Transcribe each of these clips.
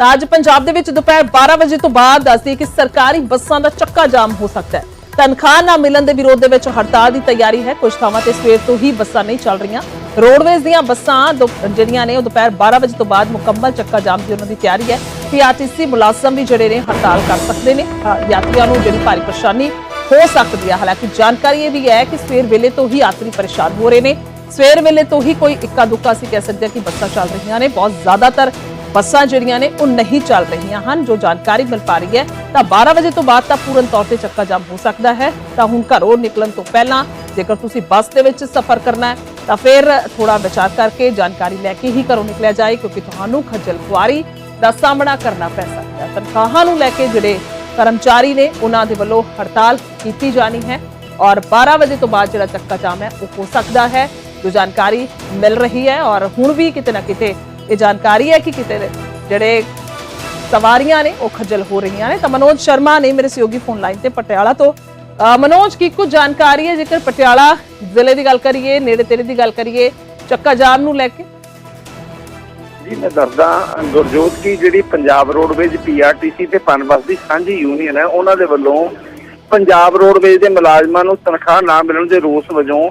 ਤਾਂ ਅੱਜ ਪੰਜਾਬ ਦੇ ਵਿੱਚ ਦੁਪਹਿਰ 12 ਵਜੇ ਤੋਂ ਬਾਅਦ ਦੱਸਦੀ ਕਿ ਸਰਕਾਰੀ ਬੱਸਾਂ ਦਾ ਚੱਕਾ ਜਾਮ ਹੋ ਸਕਦਾ ਹੈ। ਤਨਖਾਹ ਨਾ ਮਿਲਣ ਦੇ ਵਿਰੋਧ ਦੇ ਵਿੱਚ ਹੜਤਾਲ ਦੀ ਤਿਆਰੀ ਹੈ। ਕੁਝ ਥਾਵਾਂ ਤੇ ਸਵੇਰ ਤੋਂ ਹੀ ਬੱਸਾਂ ਨਹੀਂ ਚੱਲ ਰਹੀਆਂ। ਰੋਡਵੇਜ਼ ਦੀਆਂ ਬੱਸਾਂ ਦੁ- ਜਿਹੜੀਆਂ ਨੇ ਉਹ ਦੁਪਹਿਰ 12 ਵਜੇ ਤੋਂ ਬਾਅਦ ਮੁਕੰਮਲ ਚੱਕਾ ਜਾਮ ਦੀ ਉਹਨਾਂ ਦੀ ਤਿਆਰੀ ਹੈ। ਪੀਆਰਟੀਸੀ ਮੁਲਾਜ਼ਮ ਵੀ ਜਿਹੜੇ ਨੇ ਹੜਤਾਲ ਕਰ ਸਕਦੇ ਨੇ। ਯਾਤਰੀਆਂ ਨੂੰ ਜਿਹੜੀ ਭਾਰੀ ਪਰੇਸ਼ਾਨੀ ਹੋ ਸਕਦੀ ਹੈ। ਹਾਲਾਂਕਿ ਜਾਣਕਾਰੀ ਇਹ ਵੀ ਹੈ ਕਿ ਸਵੇਰ ਵੇਲੇ ਤੋਂ ਹੀ ਯਾਤਰੀ ਪਰੇਸ਼ਾਨ ਹੋ ਰਹੇ ਨੇ। ਸਵੇਰ ਵੇਲੇ ਤੋਂ ਹੀ ਕੋਈ ਇੱਕਾ ਦੁੱਕਾ ਅਸੀਂ ਕਹਿ ਸਕਦੇ ਹਾਂ ਕਿ ਬੱਸਾਂ ਚੱਲ ਰਹੀਆਂ ਨੇ। ਬਹੁਤ ਜ਼ਿਆਦਾਤਰ ਬੱਸਾਂ ਜਿਹੜੀਆਂ ਨੇ ਉਹ ਨਹੀਂ ਚੱਲ ਰਹੀਆਂ ਹਨ ਜੋ ਜਾਣਕਾਰੀ ਮਿਲ ਪਾ ਰਹੀ ਹੈ ਤਾਂ 12 ਵਜੇ ਤੋਂ ਬਾਅਦ ਤਾਂ ਪੂਰਨ ਤੌਰ ਤੇ ਚੱਕਾ ਜਾਮ ਹੋ ਸਕਦਾ ਹੈ ਤਾਂ ਹੁਣ ਘਰੋਂ ਨਿਕਲਣ ਤੋਂ ਪਹਿਲਾਂ ਜੇਕਰ ਤੁਸੀਂ ਬੱਸ ਦੇ ਵਿੱਚ ਸਫ਼ਰ ਕਰਨਾ ਹੈ ਤਾਂ ਫਿਰ ਥੋੜਾ ਵਿਚਾਰ ਕਰਕੇ ਜਾਣਕਾਰੀ ਲੈ ਕੇ ਹੀ ਘਰੋਂ ਨਿਕਲਿਆ ਜਾਏ ਕਿਉਂਕਿ ਤੁਹਾਨੂੰ ਖੱਜਲ ਖੁਆਰੀ ਦਾ ਸਾਹਮਣਾ ਕਰਨਾ ਪੈ ਸਕਦਾ ਹੈ ਤਨਖਾਹਾਂ ਨੂੰ ਲੈ ਕੇ ਜਿਹੜੇ ਕਰਮਚਾਰੀ ਨੇ ਉਹਨਾਂ ਦੇ ਵੱਲੋਂ ਹੜਤਾਲ ਕੀਤੀ ਜਾਣੀ ਹੈ ਔਰ 12 ਵਜੇ ਤੋਂ ਬਾਅਦ ਜਿਹੜਾ ਚੱਕਾ ਜਾਮ ਹੈ ਉਹ ਹੋ ਸਕਦਾ ਹੈ ਜੋ ਜਾਣਕਾਰੀ ਮਿਲ ਰਹੀ ਹੈ ਔਰ ਹੁਣ ਵੀ ਕਿਤੇ ਨਾ ਕਿਤੇ ਇਹ ਜਾਣਕਾਰੀ ਹੈ ਕਿ ਕਿਤੇ ਜਿਹੜੇ ਸਵਾਰੀਆਂ ਨੇ, ਉਹ ਖੱਜਲ ਹੋ ਰਹੀਆਂ ਨੇ। ਤਾਂ ਮਨੋਜ ਸ਼ਰਮਾ ਨੇ ਮੇਰੇ ਸਹਿਯੋਗੀ ਫੋਨ ਲਾਈਨ ਤੇ ਪਟਿਆਲਾ ਤੋਂ। ਮਨੋਜ, ਕੀ ਕੁਝ ਜਾਣਕਾਰੀ ਹੈ? ਜੇਕਰ ਪਟਿਆਲਾ ਜ਼ਿਲ੍ਹੇ ਦੀ ਗੱਲ ਕਰੀਏ, ਨੇੜੇ ਤੇੜੇ ਦੀ ਗੱਲ ਕਰੀਏ, ਚੱਕਾ ਜਾਮ ਨੂੰ ਲੈ ਕੇ? ਜੀ, ਮੈਂ ਦੱਸਦਾ ਗੁਰਜੋਤ, ਕੀ ਜਿਹੜੀ ਪੰਜਾਬ ਰੋਡਵੇਜ਼ ਪੀਆਰਟੀਸੀ ਤੇ ਪਨਬਸ ਦੀ ਸਾਂਝੀ ਯੂਨੀਅਨ ਹੈ, ਉਹਨਾਂ ਦੇ ਵੱਲੋਂ ਪੰਜਾਬ ਰੋਡਵੇਜ਼ ਦੇ ਮੁਲਾਜ਼ਮਾਂ ਨੂੰ ਤਨਖਾਹ ਨਾ ਮਿਲਣ ਦੇ ਰੋਸ ਵਜੋਂ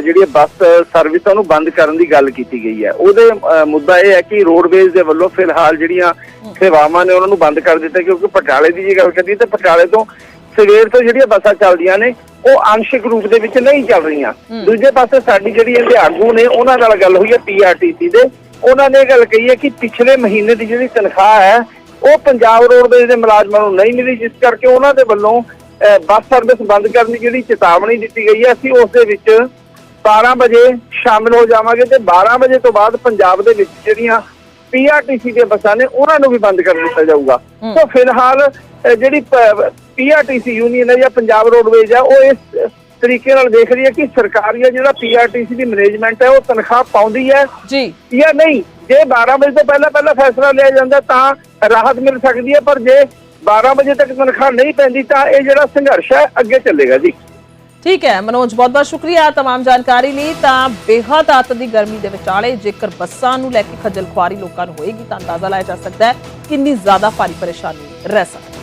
ਜਿਹੜੀ ਬੱਸ ਸਰਵਿਸਾਂ ਨੂੰ ਬੰਦ ਕਰਨ ਦੀ ਗੱਲ ਕੀਤੀ ਗਈ ਹੈ। ਉਹਦੇ ਮੁੱਦਾ ਇਹ ਹੈ ਕਿ ਰੋਡਵੇਜ਼ ਦੇ ਵੱਲੋਂ ਫਿਲਹਾਲ ਜਿਹੜੀਆਂ ਸੇਵਾਵਾਂ ਨੇ ਉਹਨਾਂ ਨੂੰ ਬੰਦ ਕਰ ਦਿੱਤਾ ਕਿਉਂਕਿ ਪਟਿਆਲੇ ਦੀ ਜੇ ਗੱਲ ਕਰੀਏ ਤਾਂ ਪਟਿਆਲੇ ਤੋਂ ਸਵੇਰ ਤੋਂ ਜਿਹੜੀਆਂ ਬੱਸਾਂ ਚੱਲਦੀਆਂ ਨੇ ਉਹ ਅੰਸ਼ਿਕ ਰੂਪ ਦੇ ਵਿੱਚ ਨਹੀਂ ਚੱਲ ਰਹੀਆਂ। ਦੂਜੇ ਪਾਸੇ ਸਾਡੀ ਜਿਹੜੀ ਇਹਦੇ ਆਗੂ ਨੇ ਉਹਨਾਂ ਨਾਲ ਗੱਲ ਹੋਈ ਹੈ ਪੀਆਰਟੀਸੀ ਦੇ। ਉਹਨਾਂ ਨੇ ਇਹ ਗੱਲ ਕਹੀ ਹੈ ਕਿ ਪਿਛਲੇ ਮਹੀਨੇ ਦੀ ਜਿਹੜੀ ਤਨਖਾਹ ਹੈ ਉਹ ਪੰਜਾਬ ਰੋਡਵੇਜ਼ ਦੇ ਮੁਲਾਜ਼ਮਾਂ ਨੂੰ ਨਹੀਂ ਮਿਲੀ ਜਿਸ ਕਰਕੇ ਉਹਨਾਂ ਦੇ ਵੱਲੋਂ ਬੱਸ ਸਰਵਿਸ ਬੰਦ ਕਰਨ ਦੀ ਜਿਹੜੀ ਚੇਤਾਵਨੀ ਦਿੱਤੀ ਗਈ ਹੈ। ਅਸੀਂ ਉਸ ਦੇ ਵਿੱਚ 12 ਵਜੇ ਸ਼ਾਮਿਲ ਹੋ ਜਾਵਾਂਗੇ ਤੇ 12 ਵਜੇ ਤੋਂ ਬਾਅਦ ਪੰਜਾਬ ਦੇ ਵਿੱਚ ਜਿਹੜੀਆਂ ਪੀਆਰਟੀਸੀ ਦੀਆਂ ਬੱਸਾਂ ਨੇ ਉਹਨਾਂ ਨੂੰ ਵੀ ਬੰਦ ਕਰ ਦਿੱਤਾ ਜਾਊਗਾ। ਸੋ ਫਿਲਹਾਲ ਜਿਹੜੀ ਪੀਆਰਟੀਸੀ ਯੂਨੀਅਨ ਹੈ ਜਾਂ ਪੰਜਾਬ ਰੋਡਵੇਜ਼ ਹੈ ਉਹ ਇਸ ਤਰੀਕੇ ਨਾਲ ਦੇਖ ਰਹੀ ਹੈ ਕਿ ਸਰਕਾਰੀ ਜਿਹੜਾ ਪੀਆਰਟੀਸੀ ਦੀ ਮੈਨੇਜਮੈਂਟ ਹੈ ਉਹ ਤਨਖਾਹ ਪਾਉਂਦੀ ਹੈ ਜੀ। ਜਾਂ ਨਹੀਂ? ਜੇ 12 ਵਜੇ ਤੋਂ ਪਹਿਲਾਂ ਪਹਿਲਾਂ ਫੈਸਲਾ ਲਿਆ ਜਾਂਦਾ ਤਾਂ ਰਾਹਤ ਮਿਲ ਸਕਦੀ ਹੈ ਪਰ ਜੇ 12 ਵਜੇ ਤੱਕ ਤਨਖਾਹ ਨਹੀਂ ਪੈਂਦੀ ਤਾਂ ਇਹ ਜਿਹੜਾ ਸੰਘਰਸ਼ ਹੈ ਅੱਗੇ ਚੱਲੇਗਾ ਜੀ। ਠੀਕ ਹੈ, ਮਨੋਜ, ਬਹੁਤ ਬਹੁਤ ਸ਼ੁਕਰੀਆ ਤਮਾਮ ਜਾਣਕਾਰੀ ਲਈ। ਤਾਂ ਬੇਹੱਦ ਆਤ ਦੀ ਗਰਮੀ ਦੇ ਵਿਚਾਲੇ ਜੇਕਰ ਬੱਸਾਂ ਨੂੰ ਲੈ ਕੇ ਖੱਜਲ ਖੁਆਰੀ ਲੋਕਾਂ ਨੂੰ ਹੋਏਗੀ ਤਾਂ ਅੰਦਾਜ਼ਾ ਲਾਇਆ ਜਾ ਸਕਦਾ ਹੈ ਕਿੰਨੀ ਜ਼ਿਆਦਾ ਭਾਰੀ ਪਰੇਸ਼ਾਨੀ ਰਹਿ ਸਕਦੀ